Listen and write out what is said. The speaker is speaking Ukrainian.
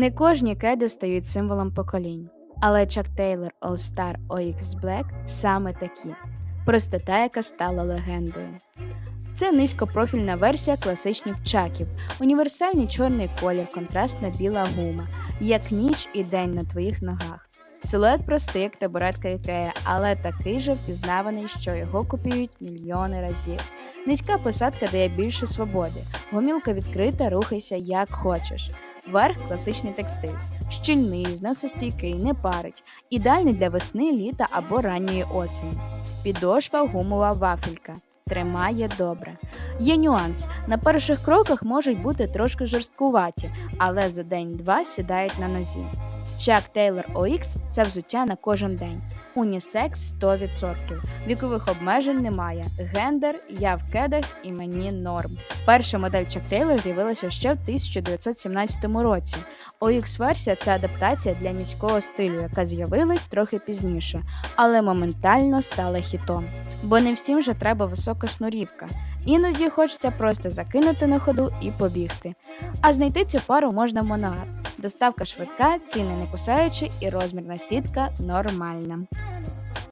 Не кожні кеди стають символом поколінь, але Chuck Taylor All Star OX Black саме такі. Простота, яка стала легендою. Це низькопрофільна версія класичних чаків, універсальний чорний колір, контрастна біла гума, як ніч і день на твоїх ногах. Силует простий, як табуретка Ікея, але такий же впізнаваний, що його копіюють мільйони разів. Низька посадка дає більше свободи. Гомілка відкрита, рухайся як хочеш. Верх класичний текстиль. Щільний, зносостійкий, не парить. Ідеальний для весни, літа або ранньої осені. Підошва гумова вафелька. Тримає добре. Є нюанс. На перших кроках можуть бути трошки жорсткуваті, але за день-два сідають на нозі. Chuck Taylor OX – це взуття на кожен день. Унісекс 100%. Вікових обмежень немає. Гендер, я в кедах і мені норм. Перша модель Chuck Taylor з'явилася ще в 1917 році. OX-версія це адаптація для міського стилю, яка з'явилась трохи пізніше, але моментально стала хітом. Бо не всім же треба висока шнурівка. Іноді хочеться просто закинути на ходу і побігти. А знайти цю пару можна Моногат. Доставка швидка, ціни не кусаючі і розмірна сітка нормальна.